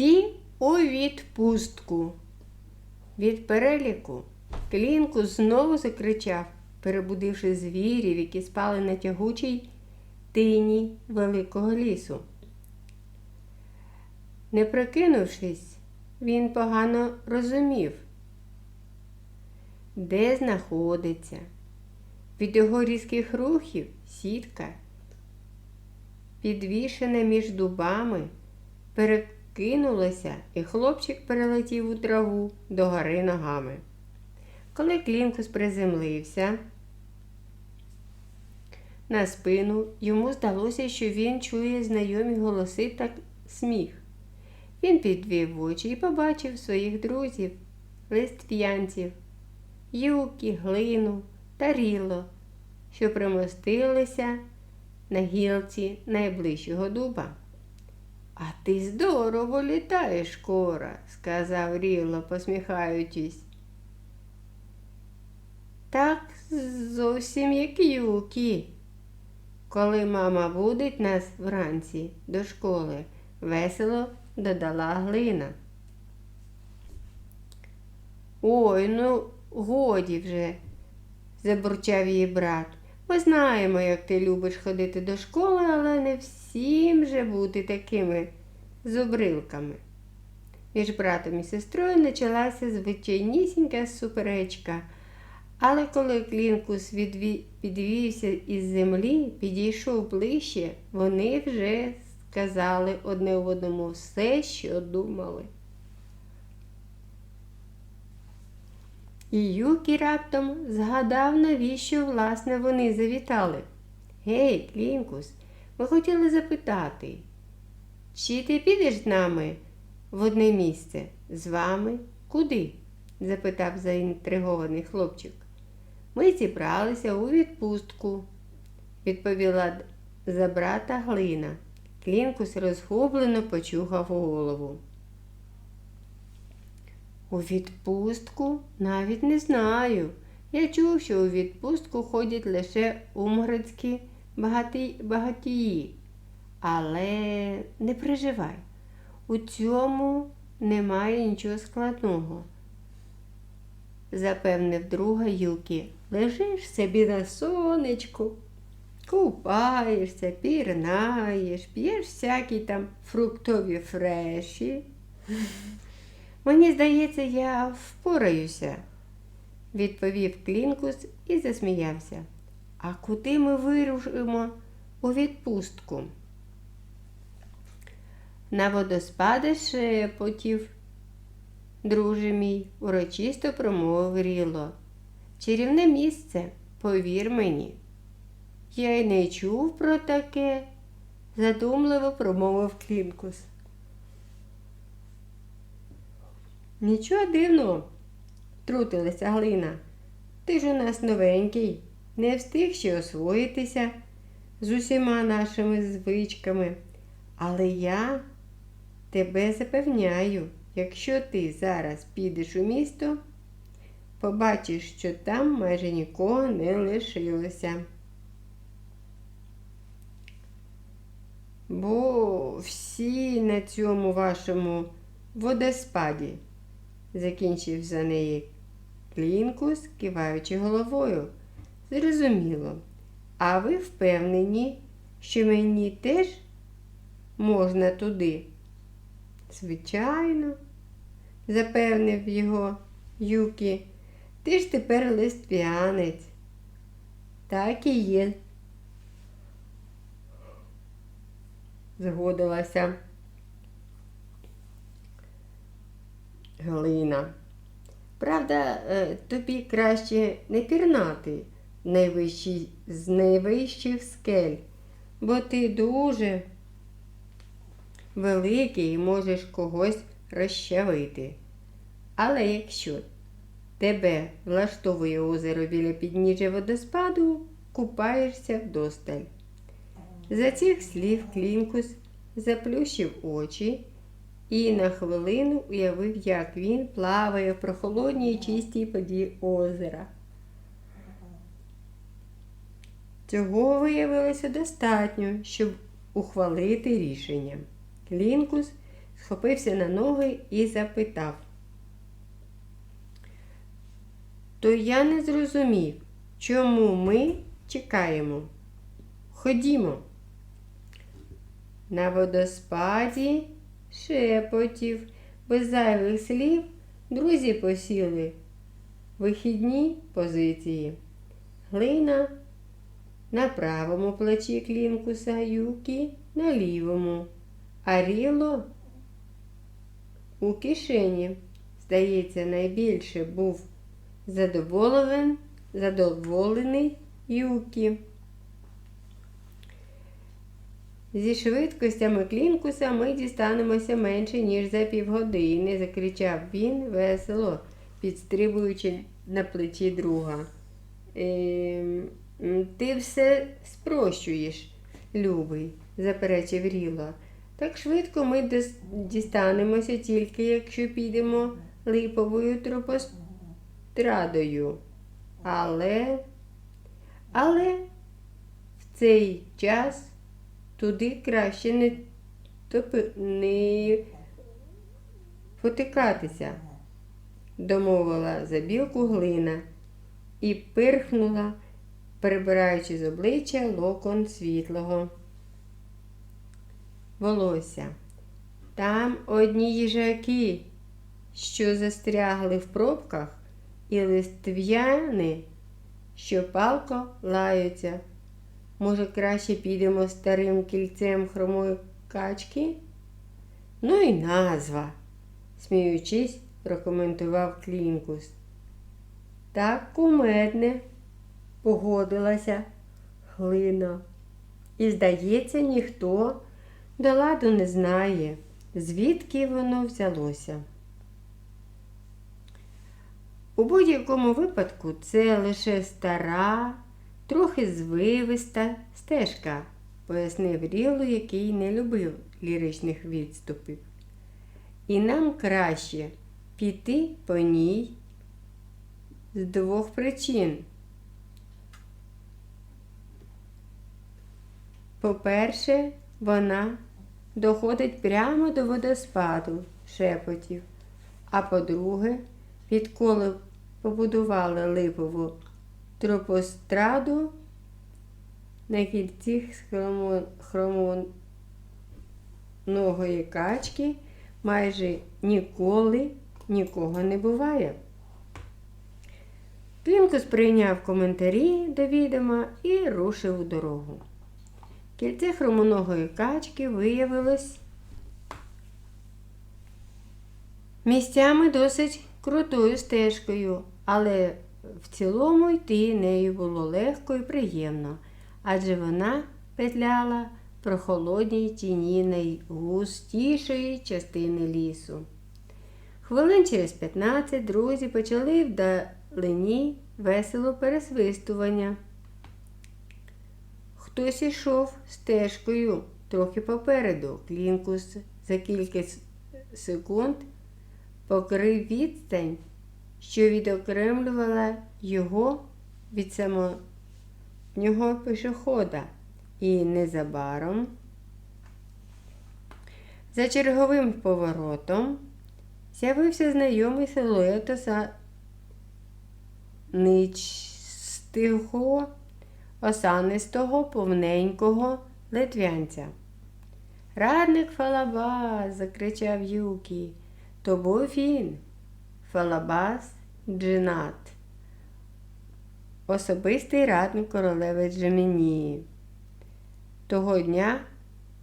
Всі у відпустку. Від переліку Клінку знову закричав, перебудивши звірів, які спали на тягучій тині великого лісу. Не прокинувшись, він погано розумів, де знаходиться. Від його різких рухів сітка, підвішена між дубами, перекинулася, і хлопчик перелетів у траву догори ногами. Коли Клінкус приземлився на спину, йому здалося, що він чує знайомі голоси та сміх. Він підвів очі і побачив своїх друзів, листв'янців, юкі, глину та ріло, що примостилися на гілці найближчого дуба. А ти здорово літаєш, кора, сказав Ріло, посміхаючись. Так зовсім як юкі. Коли мама будить нас вранці до школи, весело додала глина. Ой, ну годі вже, забурчав її брат. Ми знаємо, як ти любиш ходити до школи, але не всім же бути такими зубрилками. Між братом і сестрою почалася звичайнісінька суперечка. Але коли Клінкус відві... підвівся із землі, підійшов ближче, вони вже сказали одне одному все, що думали. І Юкі раптом згадав, навіщо, власне, вони завітали. Гей, Клінкус, ми хотіли запитати, чи ти підеш з нами в одне місце? З вами? Куди? запитав заінтригований хлопчик. Ми зібралися у відпустку, відповіла за брата Глина. Клінкус розгублено почухав голову. У відпустку навіть не знаю. Я чув, що у відпустку ходять лише умгородські багатії. Але не переживай, у цьому немає нічого складного, запевнив друга Юкі. Лежиш собі на сонечку, купаєшся, пірнаєш, п'єш всякі там фруктові фреші. Мені здається, я впораюся, відповів Клінкус і засміявся. А куди ми вирушимо у відпустку? На водоспади шепотів, друже мій, урочисто промовив Ріло. Чарівне місце, повір мені. Я й не чув про таке, задумливо промовив Клінкус. Нічого дивного, трутилася Глина. Ти ж у нас новенький, не встиг ще освоїтися з усіма нашими звичками. Але я тебе запевняю, якщо ти зараз підеш у місто, побачиш, що там майже нікого не лишилося. Бо всі на цьому вашому водоспаді закінчив за неї Клінкус, киваючи головою. Зрозуміло. А ви впевнені, що мені теж можна туди? Звичайно, запевнив його Юкі. Ти ж тепер листвянець. Так і є. Згодилася. Глина. Правда, е, тобі краще не пірнати найвищий, з найвищих скель, бо ти дуже великий і можеш когось розчавити. Але якщо тебе влаштовує озеро біля підніжжя водоспаду, купаєшся вдосталь. За цих слів Клінкус заплющив очі і на хвилину уявив, як він плаває в прохолодній чистій воді озера. Цього виявилося достатньо, щоб ухвалити рішення. Клінкус схопився на ноги і запитав. То я не зрозумів, чому ми чекаємо. Ходімо. На водоспаді шепотів, без зайвих слів друзі посіли вихідні позиції. Глина на правому плечі клінкуса юкі на лівому, а ріло у кишені. Здається, найбільше був задоволений, задоволений Юкі. Зі швидкостями клінкуса ми дістанемося менше, ніж за півгодини, закричав він весело, підстрибуючи на плечі друга. Ем, ти все спрощуєш, любий, заперечив Ріло. Так швидко ми дістанемося тільки, якщо підемо липовою тропострадою. Але, але в цей час туди краще не, топи, не потикатися, домовила за білку глина і пирхнула, прибираючи з обличчя локон світлого волосся. Там одні їжаки, що застрягли в пробках, і листв'яни, що палко лаються. Може, краще підемо старим кільцем хромої качки? Ну і назва, сміючись, прокоментував Клінкус. Так кумедне, погодилася Глина. І, здається, ніхто до ладу не знає, звідки воно взялося. У будь-якому випадку це лише стара, трохи звивиста стежка, пояснив Ріло, який не любив ліричних відступів. І нам краще піти по ній з двох причин. По-перше, вона доходить прямо до водоспаду шепотів. А по-друге, відколи побудували липову тропостраду на кільці хромо- хромоногої качки майже ніколи нікого не буває. Клінкус прийняв коментарі до відома і рушив у дорогу. Кільце хромоногої качки виявилось місцями досить крутою стежкою, але в цілому йти нею було легко і приємно, адже вона петляла в прохолодній тіні найгустішої частини лісу. Хвилин через 15 друзі почали вдалині весело пересвистування. Хтось ішов стежкою трохи попереду. Клінкус за кілька секунд покрив відстань, що відокремлювала його від самотнього пішохода. І незабаром за черговим поворотом з'явився знайомий силует осаничстого осанистого, повненького литвянця. Радник Фалабас, закричав Юкі. То був він, Фалабас Джинат, особистий радник королеви Джемінії. Того дня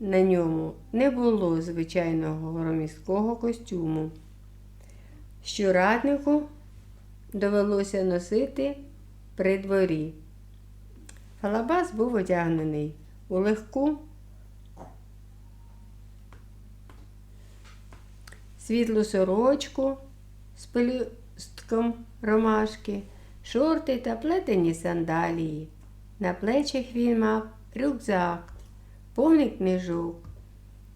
на ньому не було звичайного громіського костюму, що раднику довелося носити при дворі. Фалабас був одягнений у легку світлу сорочку з пелюстком ромашки, шорти та плетені сандалії. На плечах він мав рюкзак, повний книжок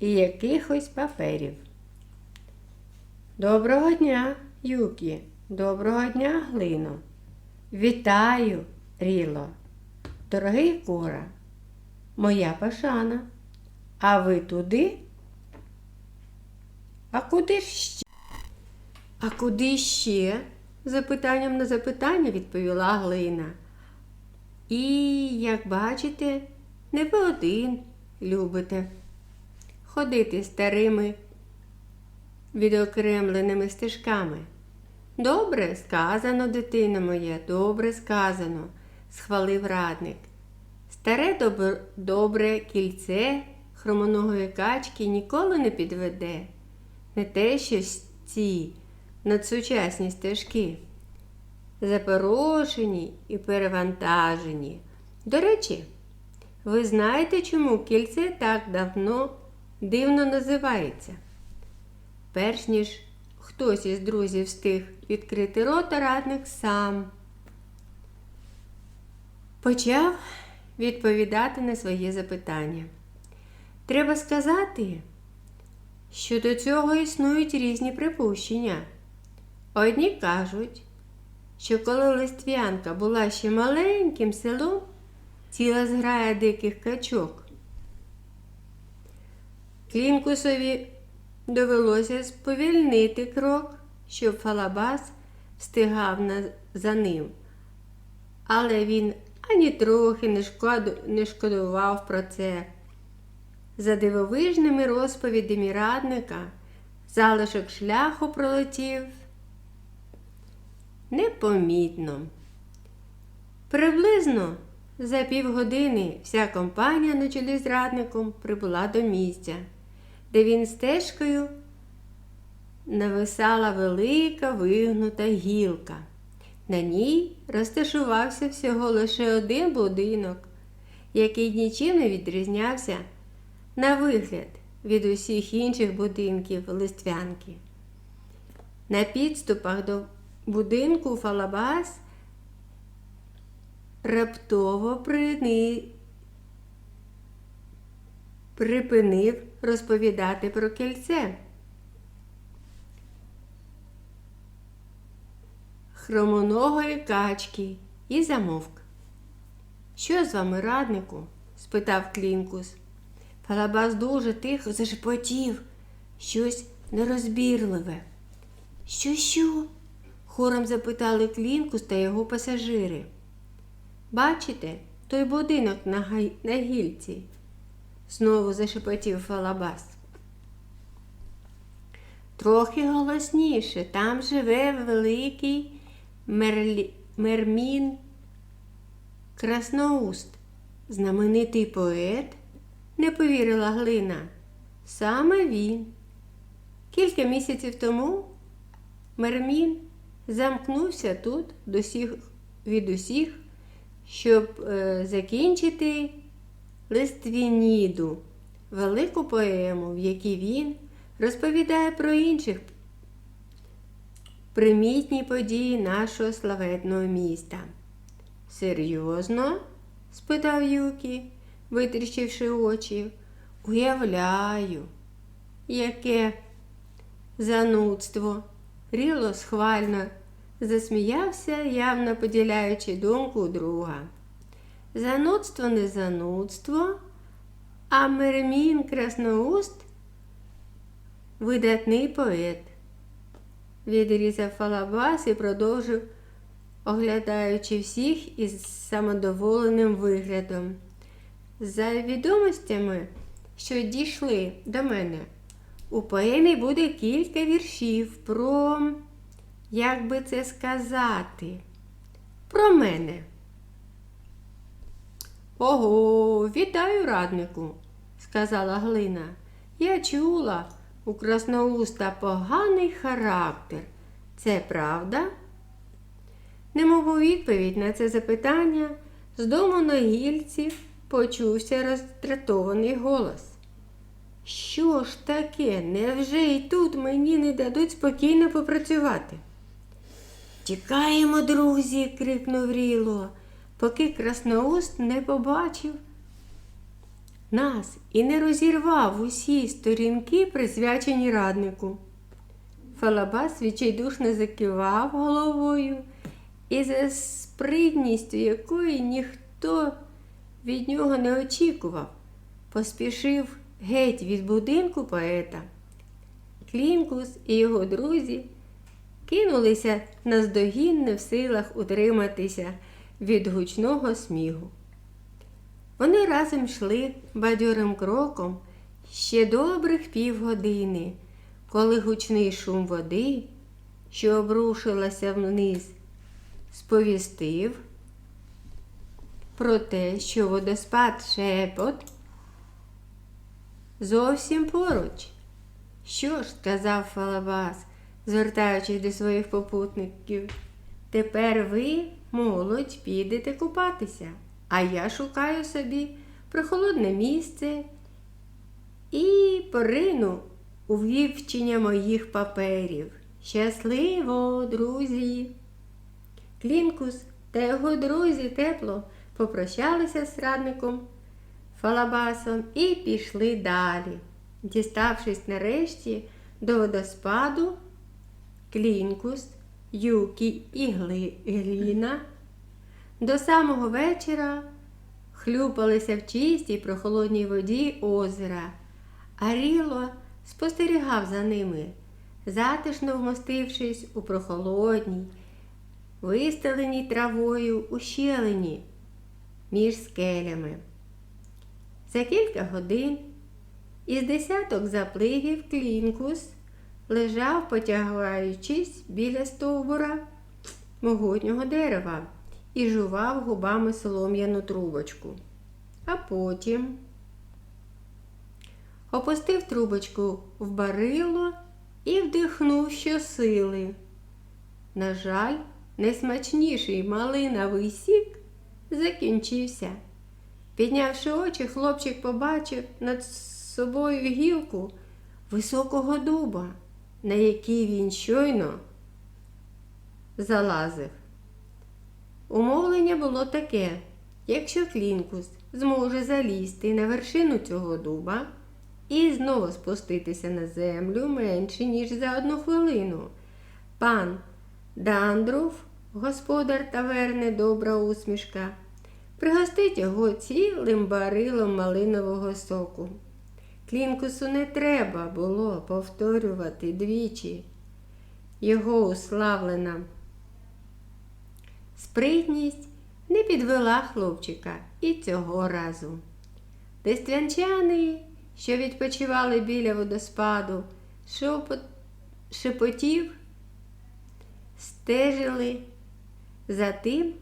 і якихось паперів. Доброго дня, Юкі, доброго дня, Глино. Вітаю, Ріло. Дорогий Кора, моя пашана, а ви туди? А куди ж ще? А куди ще? запитанням на запитання відповіла Глина. І, як бачите, не ви один любите ходити старими відокремленими стежками. Добре сказано, дитино моя, добре сказано, схвалив радник. Старе добр- добре кільце хромоногої качки ніколи не підведе. Не те, що ці надсучасні стежки. Запорошені і перевантажені. До речі, ви знаєте, чому кільце так давно дивно називається? Перш ніж хтось із друзів встиг відкрити рота, радник сам почав відповідати на своє запитання. Треба сказати, що до цього існують різні припущення. Одні кажуть, що коли Листвянка була ще маленьким селом, ціла зграя диких качок. Клінкусові довелося сповільнити крок, щоб Фалабас встигав за ним. Але він ані трохи не шкодував про це. За дивовижними розповідями радника залишок шляху пролетів непомітно. Приблизно за півгодини вся компанія на чолі з радником прибула до місця, де він стежкою нависала велика вигнута гілка. На ній розташувався всього лише один будинок, який нічим не відрізнявся на вигляд від усіх інших будинків листвянки. На підступах до будинку Фалабас раптово прини... припинив розповідати про кільце. Хромоногої качки і замовк. Що з вами, раднику? спитав Клінкус. Фалабас дуже тихо зашепотів щось нерозбірливе. Що, що? Хором запитали Клінкус та його пасажири. Бачите, той будинок на, гай... на гільці? знову зашепотів Фалабас. Трохи голосніше, там живе великий Мерлі... Мермін Красноуст, знаменитий поет, не повірила Глина. Саме він. Кілька місяців тому Мермін замкнувся тут до всіх, від усіх, щоб е, закінчити Листвініду, велику поему, в якій він розповідає про інших примітні події нашого славетного міста. Серйозно? спитав Юкі, витріщивши очі. Уявляю, яке занудство. Ріло схвально засміявся, явно поділяючи думку друга. Занудство не занудство, а Мермін Красноуст видатний поет. Відрізав Фалабас і продовжив, оглядаючи всіх із самодоволеним виглядом. За відомостями, що дійшли до мене, у поемі буде кілька віршів про, як би це сказати, про мене. Ого, вітаю, раднику, сказала Глина. Я чула у красноуста поганий характер. Це правда? Немов у відповідь на це запитання з дому на гільці почувся роздратований голос. Що ж таке? Невже і тут мені не дадуть спокійно попрацювати? Тікаємо, друзі, крикнув Ріло, поки красноуст не побачив нас і не розірвав усі сторінки, присвячені раднику. Фалабас відчайдушно закивав головою і за спритністю якої ніхто від нього не очікував, поспішив геть від будинку поета. Клінкус і його друзі кинулися наздогін не в силах утриматися від гучного сміху. Вони разом йшли бадьорим кроком ще добрих півгодини, коли гучний шум води, що обрушилася вниз, сповістив про те, що водоспад шепот зовсім поруч. Що ж, сказав Фалабас, звертаючись до своїх попутників, тепер ви, молодь, підете купатися, а я шукаю собі прохолодне місце і порину у вивчення моїх паперів. Щасливо, друзі! Клінкус та його друзі тепло попрощалися з радником Фалабасом і пішли далі. Діставшись нарешті до водоспаду, Клінкус, Юкі і Гліна до самого вечора хлюпалися в чистій прохолодній воді озера, а Ріло спостерігав за ними, затишно вмостившись у прохолодній, вистеленій травою ущелині між скелями. За кілька годин із десяток заплигів Клінкус лежав, потягаючись біля стовбура могутнього дерева і жував губами солом'яну трубочку. А потім опустив трубочку в барило і вдихнув щосили. На жаль, найсмачніший малиновий сік закінчився. Піднявши очі, хлопчик побачив над собою гілку високого дуба, на який він щойно залазив. Умовлення було таке: якщо Клінкус зможе залізти на вершину цього дуба і знову спуститися на землю менше, ніж за одну хвилину, пан Дандруф, господар таверни добра усмішка, пригостить його цілим барилом малинового соку. Клінкусу не треба було повторювати двічі. Його уславлена спритність не підвела хлопчика і цього разу. Листвянчани, що відпочивали біля водоспаду, шепот, шепотів, стежили за тим,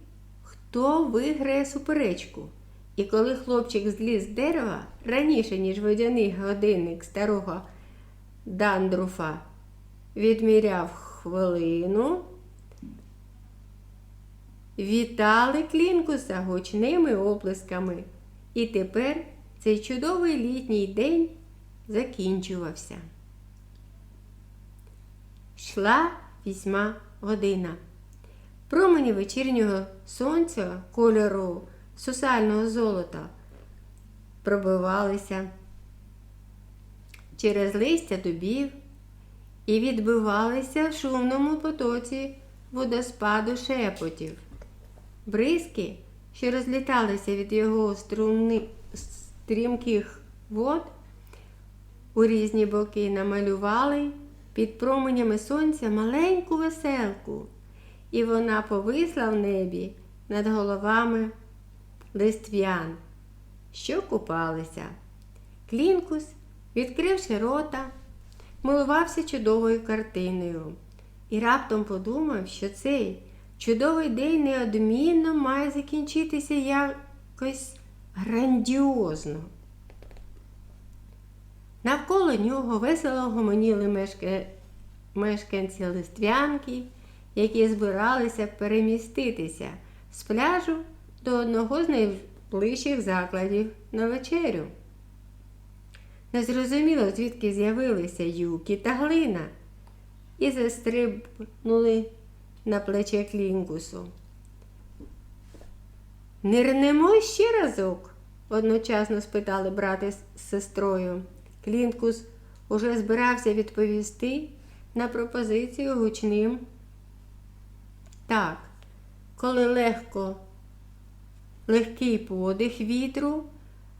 хто виграє суперечку. І коли хлопчик зліз з дерева раніше, ніж водяний годинник старого Дандруфа відміряв хвилину, вітали Клінкуса гучними оплесками. І тепер цей чудовий літній день закінчувався. Йшла вісьма година. Промені вечірнього сонця кольору сусального золота пробивалися через листя дубів і відбивалися в шумному потоці водоспаду шепотів. Бризки, що розліталися від його струмни... стрімких вод, у різні боки намалювали під променями сонця маленьку веселку, і вона повисла в небі над головами листв'ян, що купалися. Клінкус, відкривши рота, милувався чудовою картиною і раптом подумав, що цей чудовий день неодмінно має закінчитися якось грандіозно. Навколо нього весело гомоніли мешканці листвянки, які збиралися переміститися з пляжу до одного з найближчих закладів на вечерю. Незрозуміло, звідки з'явилися юкі та глина і застрибнули на плече Клінкусу. Нирнемо ще разок? одночасно спитали брати з сестрою. Клінкус уже збирався відповісти на пропозицію гучним. Так, коли легко, легкий подих вітру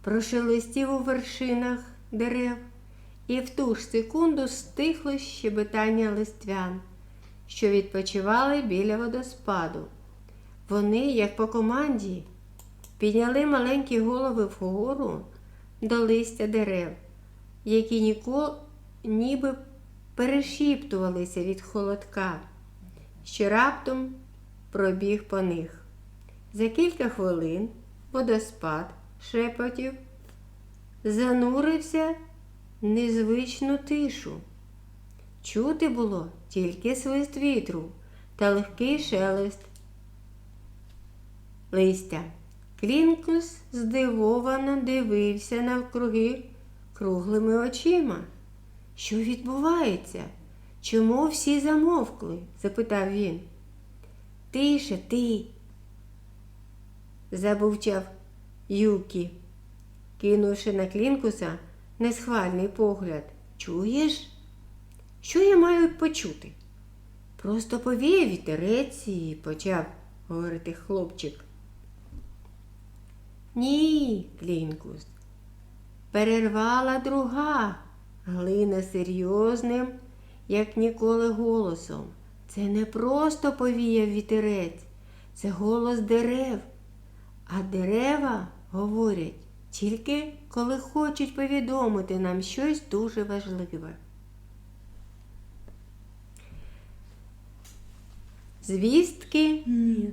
прошелестів у вершинах дерев, і в ту ж секунду стихло щебетання листвян, що відпочивали біля водоспаду. Вони, як по команді, підняли маленькі голови вгору до листя дерев, які ніко, ніби перешіптувалися від холодка, що раптом пробіг по них. За кілька хвилин водоспад шепотів занурився в незвичну тишу. Чути було тільки свист вітру та легкий шелест листя. Клінкус здивовано дивився навкруги круглими очима. Що відбувається? Чому всі замовкли? запитав він. Тише ти. забувчав Юкі, кинувши на Клінкуса несхвальний погляд. Чуєш? Що я маю почути? Просто повіє вітерець і почав говорити хлопчик. Ні, Клінкус, перервала друга, глина серйозним, як ніколи голосом. Це не просто повіяв вітерець, це голос дерев. А дерева говорять тільки коли хочуть повідомити нам щось дуже важливе. Звістки Ні,